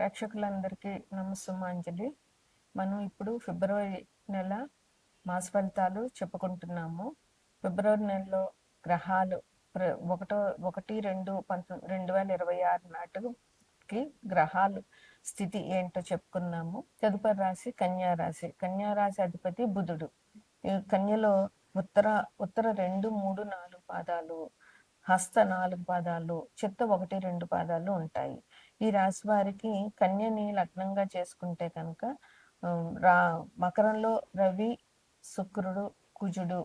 ప్రేక్షకులందరికీ నమస్సుమాంజలి మనం ఇప్పుడు ఫిబ్రవరి నెల మాస ఫలితాలు చెప్పుకుంటున్నాము. ఫిబ్రవరి నెలలో గ్రహాలు ప్ర- ఒకటో ఒకటి రెండు పంతొమ్మిది రెండు వేల ఇరవై ఆరు నాటికి గ్రహాలు స్థితి ఏంటో చెప్పుకున్నాము. తదుపరి రాశి కన్యా రాశి. కన్యా రాశి అధిపతి బుధుడు. ఈ కన్యలో ఉత్తర ఉత్తర రెండు మూడు నాలుగు పాదాలు హస్త నాలుగు పాదాలు చిత్త ఒకటి రెండు పాదాలు ఉంటాయి. ఈ రాశి వారికి కన్యని లగ్నంగా చేసుకుంటే కనుక రా మకరంలో రవి శుక్రుడు కుజుడు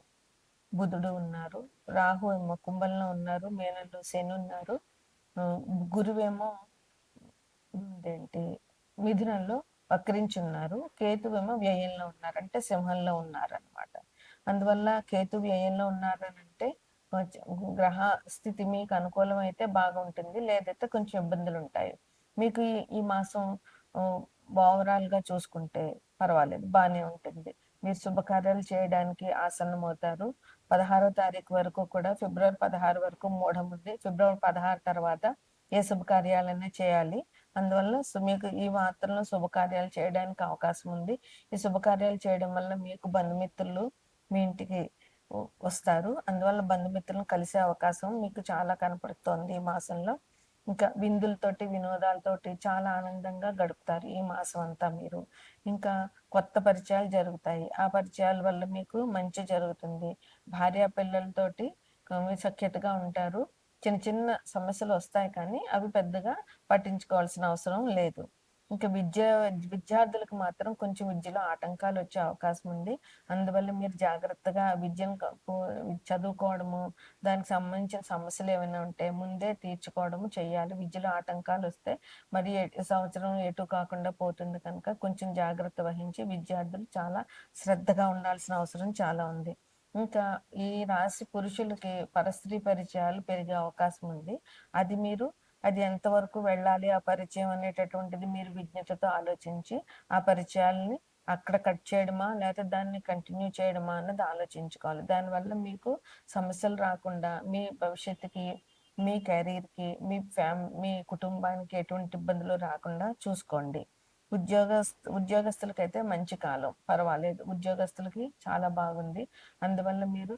బుధుడు ఉన్నారు. రాహు ఏమో కుంభంలో ఉన్నారు మేనల్లో శని ఉన్నారు. గురువేమో ఏంటి మిథునంలో వక్రించున్నారు కేతువేమో వ్యయంలో ఉన్నారు అంటే సింహంలో ఉన్నారనమాట అందువల్ల కేతు వ్యయంలో ఉన్నారనంటే గ్రహ స్థితి మీకు అనుకూలం అయితే బాగుంటుంది లేదైతే కొంచెం ఇబ్బందులు ఉంటాయి మీకు ఈ ఈ మాసం ఓవరాల్గా చూసుకుంటే పర్వాలేదు బాగానే ఉంటుంది. మీరు శుభకార్యాలు చేయడానికి ఆసన్నమవుతారు. పదహారో తారీఖు వరకు కూడా ఫిబ్రవరి పదహారు వరకు మూఢం ఉంది ఫిబ్రవరి పదహారు తర్వాత ఏ శుభకార్యాలైనా చేయాలి. అందువల్ల మీకు ఈ మాత్రంలో శుభకార్యాలు చేయడానికి అవకాశం ఉంది. ఈ శుభకార్యాలు చేయడం వల్ల మీకు బంధుమిత్రులు మీ ఇంటికి వస్తారు. అందువల్ల బంధుమిత్రులను కలిసే అవకాశం మీకు చాలా కనపడుతోంది ఈ మాసంలో. ఇంకా విందులతోటి వినోదాలతోటి చాలా ఆనందంగా గడుపుతారు ఈ మాసం అంతా మీరు. ఇంకా కొత్త పరిచయాలు జరుగుతాయి. ఆ పరిచయాల వల్ల మీకు మంచి జరుగుతుంది. భార్య పిల్లలతోటి సఖ్యతగా ఉంటారు. చిన్న చిన్న సమస్యలు వస్తాయి కానీ అవి పెద్దగా పట్టించుకోవాల్సిన అవసరం లేదు. ఇంకా విద్య విద్యార్థులకు మాత్రం కొంచెం విద్యలో ఆటంకాలు వచ్చే అవకాశం ఉంది. అందువల్ల మీరు జాగ్రత్తగా విద్యను చదువుకోవడము దానికి సంబంధించిన సమస్యలు ఏమైనా ఉంటే ముందే తీర్చుకోవడము చేయాలి. విద్యలో ఆటంకాలు వస్తే మరి సంవత్సరం ఎటు కాకుండా పోతుంది కనుక కొంచెం జాగ్రత్త వహించి విద్యార్థులు చాలా శ్రద్ధగా ఉండాల్సిన అవసరం చాలా ఉంది. ఇంకా ఈ రాశి పురుషులకి పరస్త్రీ పరిచయాలు పెరిగే అవకాశం ఉంది. అది మీరు అది ఎంతవరకు వెళ్ళాలి ఆ పరిచయం అనేటటువంటిది మీరు విజ్ఞతతో ఆలోచించి ఆ పరిచయాలని అక్కడ కట్ చేయడమా లేకపోతే దాన్ని కంటిన్యూ చేయడమా అన్నది ఆలోచించుకోవాలి. దానివల్ల మీకు సమస్యలు రాకుండా మీ భవిష్యత్తుకి మీ కెరీర్కి మీ ఫ్యామ్ మీ కుటుంబానికి ఎటువంటి ఇబ్బందులు రాకుండా చూసుకోండి. ఉద్యోగస్తు ఉద్యోగస్తులకైతే మంచి కాలం. పర్వాలేదు. ఉద్యోగస్తులకి చాలా బాగుంది. అందువల్ల మీరు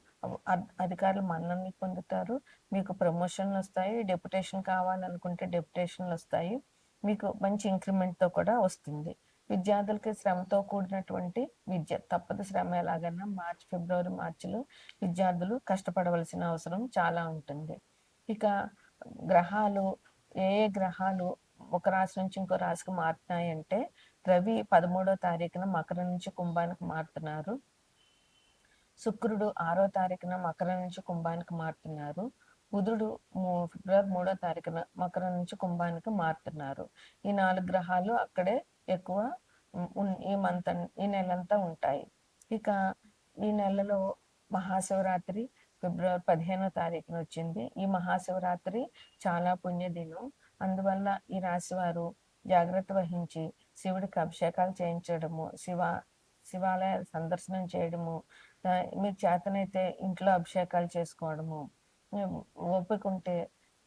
అధికారులు మన్ననలు పొందుతారు. మీకు ప్రమోషన్లు వస్తాయి డెప్యుటేషన్ కావాలనుకుంటే డెప్యుటేషన్లు వస్తాయి మీకు మంచి ఇంక్రిమెంట్తో కూడా వస్తుంది. విద్యార్థులకి శ్రమతో కూడినటువంటి విద్య తప్పదు శ్రమ ఎలాగైనా మార్చి ఫిబ్రవరి మార్చిలో విద్యార్థులు కష్టపడవలసిన అవసరం చాలా ఉంటుంది. ఇక గ్రహాలు ఏ ఏ గ్రహాలు ఒక రాశి నుంచి ఇంకో రాశికి మారుతున్నాయి అంటే రవి పదమూడో తారీఖున మకరం నుంచి కుంభానికి మారుతున్నారు. శుక్రుడు ఆరో తారీఖున మకరం నుంచి కుంభానికి మారుతున్నారు. బుధుడు మూ- ఫిబ్రవరి మూడో తారీఖున మకరం నుంచి కుంభానికి మారుతున్నారు. ఈ నాలుగు గ్రహాలు అక్కడే ఎక్కువ ఈ మంత్ ఈ నెలంతా ఉంటాయి. ఇక ఈ నెలలో మహాశివరాత్రి ఫిబ్రవరి పదిహేనో తారీఖున వచ్చింది. ఈ మహాశివరాత్రి చాలా పుణ్యదినం. అందువల్ల ఈ రాశివారు జాగ్రత్త వహించి శివుడికి అభిషేకాలు చేయించడము శివ శివాలయ సందర్శనం చేయడము ఆ, మీకు చేతనైతే ఇంట్లో అభిషేకాలు చేసుకోవడము ఓపిక ఉంటే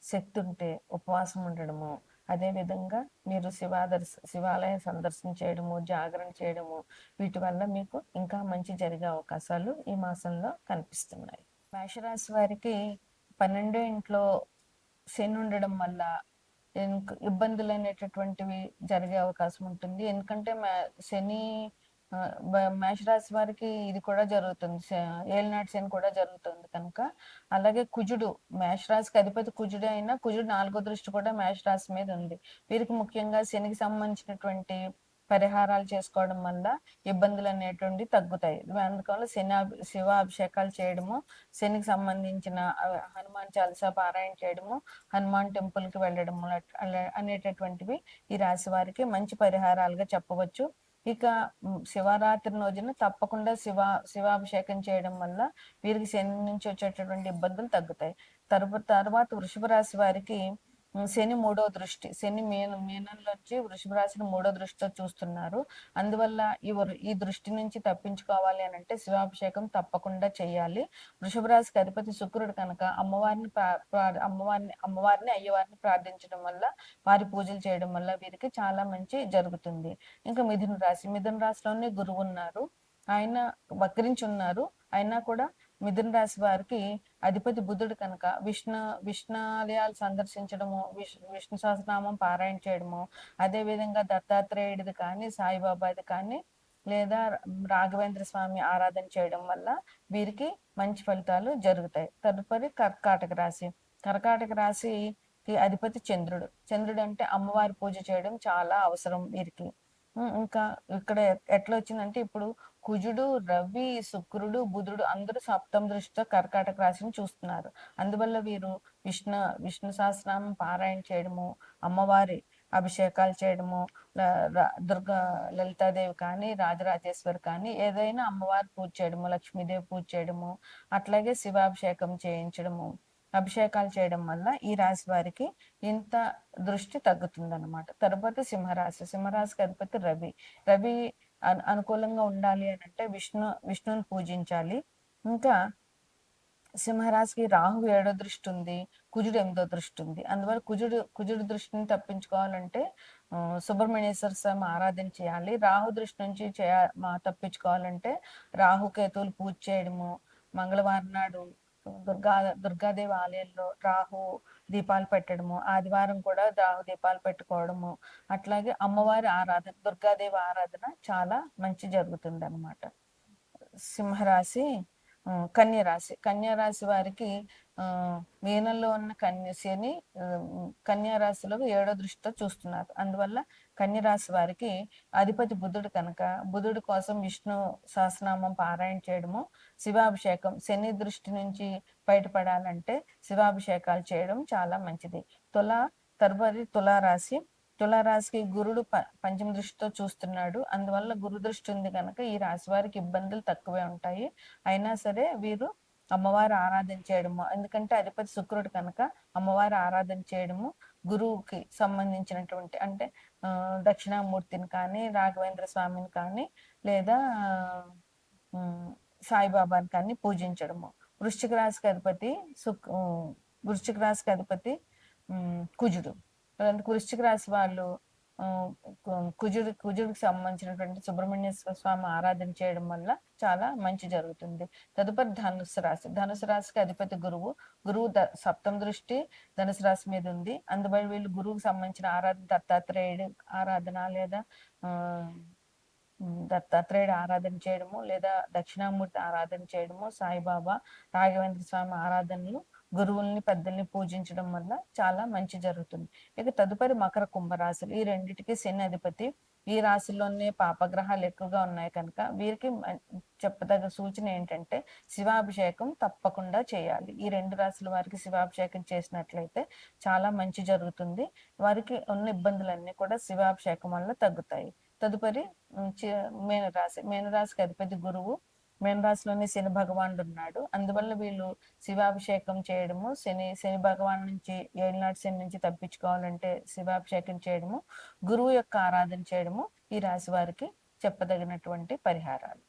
శక్తి ఉంటే ఉపవాసం ఉండడము అదేవిధంగా మీరు శివాదర్శ శివాలయ సందర్శన చేయడము జాగరణ చేయడము వీటి వల్ల మీకు ఇంకా మంచి జరిగే అవకాశాలు ఈ మాసంలో కనిపిస్తున్నాయి. మేషరాశి వారికి పన్నెండో ఇంట్లో శని ఉండడం వల్ల ఇబ్బందులు అనేటటువంటివి జరిగే అవకాశం ఉంటుంది. ఎందుకంటే మే- శని ఆ, మేషరాశి వారికి ఇది కూడా జరుగుతుంది. ఏలినాటి శని కూడా జరుగుతుంది కనుక. అలాగే కుజుడు మేషరాశికి అధిపతి కుజుడు అయినా కుజుడు నాలుగో దృష్టి కూడా మేషరాశి మీద ఉంది. వీరికి ముఖ్యంగా శనికి సంబంధించినటువంటి పరిహారాలు చేసుకోవడం వల్ల ఇబ్బందులు అనేటువంటి తగ్గుతాయి. అందుకని శని శివాభిషేకాలు శివ అభిషేకాలు చేయడము శనికి సంబంధించిన హనుమాన్ చాలీసా పారాయణ చేయడము హనుమాన్ టెంపుల్కి వెళ్ళడము అనేటటువంటివి ఈ రాశి వారికి మంచి పరిహారాలుగా చెప్పవచ్చు. ఇక శివరాత్రి రోజున తప్పకుండా శివ శివాభిషేకం చేయడం వల్ల వీరికి శని నుంచి వచ్చేటటువంటి ఇబ్బందులు తగ్గుతాయి. తరువాత తర్వాత వృషభ రాశి వారికి శని మూడో దృష్టి శని మీన మీనంలోంచి వృషభ రాశిని మూడో దృష్టితో చూస్తున్నారు. అందువల్ల ఈ వృ- ఈ దృష్టి నుంచి తప్పించుకోవాలి అని అంటే శివాభిషేకం తప్పకుండా చేయాలి. వృషభ రాశికి అధిపతి శుక్రుడు కనుక అమ్మవారిని ప్రా- అమ్మవారిని అమ్మవారిని అయ్యవారిని ప్రార్థించడం వల్ల వారి పూజలు చేయడం వల్ల వీరికి చాలా మంచి జరుగుతుంది. ఇంకా మిథున రాశి మిథున రాశిలోనే గురువు ఉన్నారు. ఆయన వక్రించి ఉన్నారు. అయినా కూడా మిథున రాశి వారికి అధిపతి బుధుడు కనుక విష్ణు విష్ణాలయాలు సందర్శించడము విష్ విష్ణు సహస్రనామం పారాయణ చేయడము అదేవిధంగా దత్తాత్రేయుడిది కానీ సాయిబాబాది కానీ లేదా రాఘవేంద్ర స్వామి ఆరాధన చేయడం వల్ల వీరికి మంచి ఫలితాలు జరుగుతాయి. తదుపరి కర్కాటక రాశి. కర్కాటక రాశికి అధిపతి చంద్రుడు. చంద్రుడు అంటే అమ్మవారి పూజ చేయడం చాలా అవసరం వీరికి. ఉమ్, ఇంకా ఇక్కడ ఎట్లా వచ్చిందంటే ఇప్పుడు కుజుడు రవి శుక్రుడు బుధుడు అందరూ సప్తమ దృష్టితో కర్కాటక రాశిని చూస్తున్నారు. అందువల్ల వీరు విష్ణు విష్ణు సహస్రనామం పారాయణ చేయడము అమ్మవారి అభిషేకాలు చేయడము ల- ర- దుర్గా లలితాదేవి కానీ రాజరాజేశ్వరి కానీ ఏదైనా అమ్మవారి పూజ చేయడము లక్ష్మీదేవి పూజ చేయడము అట్లాగే శివాభిషేకం చేయించడము అభిషేకాలు చేయడం వల్ల ఈ రాశి వారికి ఇంత దృష్టి తగ్గుతుంది అనమాట తర్వాత సింహరాశి సింహరాశికి అధిపతి రవి. రవి అనుకూలంగా ఉండాలి అని అంటే విష్ణు విష్ణుని పూజించాలి. ఇంకా సింహరాశికి రాహు ఏడో దృష్టి ఉంది కుజుడు ఎనిమిదో దృష్టి ఉంది. అందువల్ల కుజుడు కుజుడు దృష్టిని తప్పించుకోవాలంటే సుబ్రహ్మణ్యేశ్వర స్వామి ఆరాధన చేయాలి. రాహు దృష్టి నుంచి చేయ తప్పించుకోవాలంటే రాహుకేతువులు పూజ చేయడము మంగళవారం నాడు దుర్గా దుర్గాదేవి ఆలయంలో రాహు దీపాలు పెట్టడము ఆదివారం కూడా రాహు దీపాలు పెట్టుకోవడము అట్లాగే అమ్మవారి ఆరాధన దుర్గాదేవి ఆరాధన చాలా మంచి జరుగుతుంది అనమాట సింహరాశి కన్య రాశి రాశి వారికి మీనంలో ఉన్న కన్య శని కన్యా రాశిలో ఏడో దృష్టితో చూస్తున్నారు. అందువల్ల కన్య రాశి వారికి అధిపతి బుధుడు కనుక బుధుడు కోసం విష్ణు సహస్రనామం పారాయణ చేయడము శివాభిషేకం శని దృష్టి నుంచి బయటపడాలంటే శివాభిషేకాలు చేయడం చాలా మంచిది. తుల తరువాతి తులారాశి తులారాశికి గురుడు ప పంచమ దృష్టితో చూస్తున్నాడు. అందువల్ల గురు దృష్టి ఉంది కనుక ఈ రాశి వారికి ఇబ్బందులు తక్కువే ఉంటాయి. అయినా సరే వీరు అమ్మవారు ఆరాధన చేయడము ఎందుకంటే అధిపతి శుక్రుడు కనుక అమ్మవారు ఆరాధన చేయడము గురువుకి సంబంధించినటువంటి అంటే దక్షిణామూర్తిని కానీ రాఘవేంద్ర స్వామిని కానీ లేదా సాయిబాబాని కానీ పూజించడము. వృశ్చిక రాశికి అధిపతి సుక్ వృశ్చిక రాశికి అధిపతి కుజుడు. అలాంటి వృశ్చిక రాశి వాళ్ళు కుజుడు కుజుడికి సంబంధించినటువంటి సుబ్రహ్మణ్య స్వామి ఆరాధన చేయడం వల్ల చాలా మంచి జరుగుతుంది. తదుపరి ధనుసు రాశి. ధనుసు రాశికి అధిపతి గురువు. గురువు ద దృష్టి ధనుసు రాశి మీద ఉంది. అందువల్ల వీళ్ళు గురువుకి సంబంధించిన ఆరాధన దత్తాత్రేయుడు ఆరాధన లేదా దత్తాత్రేయుడు ఆరాధన చేయడము లేదా దక్షిణామూర్తి ఆరాధన చేయడము సాయిబాబా రాఘవేంద్ర స్వామి ఆరాధనలు గురువుల్ని పెద్దల్ని పూజించడం వల్ల చాలా మంచి జరుగుతుంది. ఇక తదుపరి మకర కుంభరాశులు ఈ రెండిటికి శని అధిపతి. ఈ రాశిలోనే పాపగ్రహాలు ఎక్కువగా ఉన్నాయి కనుక వీరికి మ- చెప్పదగ్గ సూచన ఏంటంటే శివాభిషేకం తప్పకుండా చేయాలి. ఈ రెండు రాశుల వారికి శివాభిషేకం చేసినట్లయితే చాలా మంచి జరుగుతుంది. వారికి ఉన్న ఇబ్బందులన్నీ కూడా శివాభిషేకం వల్ల తగ్గుతాయి. తదుపరి మేనరాశి. మేనరాశికి అధిపతి గురువు. మీనరాశిలోనే శని భగవానుడు ఉన్నాడు అందువల్ల వీళ్ళు శివాభిషేకం చేయడము శని శని భగవాన్ నుంచి ఏళ్ళనాటి శని నుంచి తప్పించుకోవాలంటే శివాభిషేకం చేయడము గురువు యొక్క ఆరాధన చేయడము ఈ రాశి వారికి చెప్పదగినటువంటి పరిహారాలు.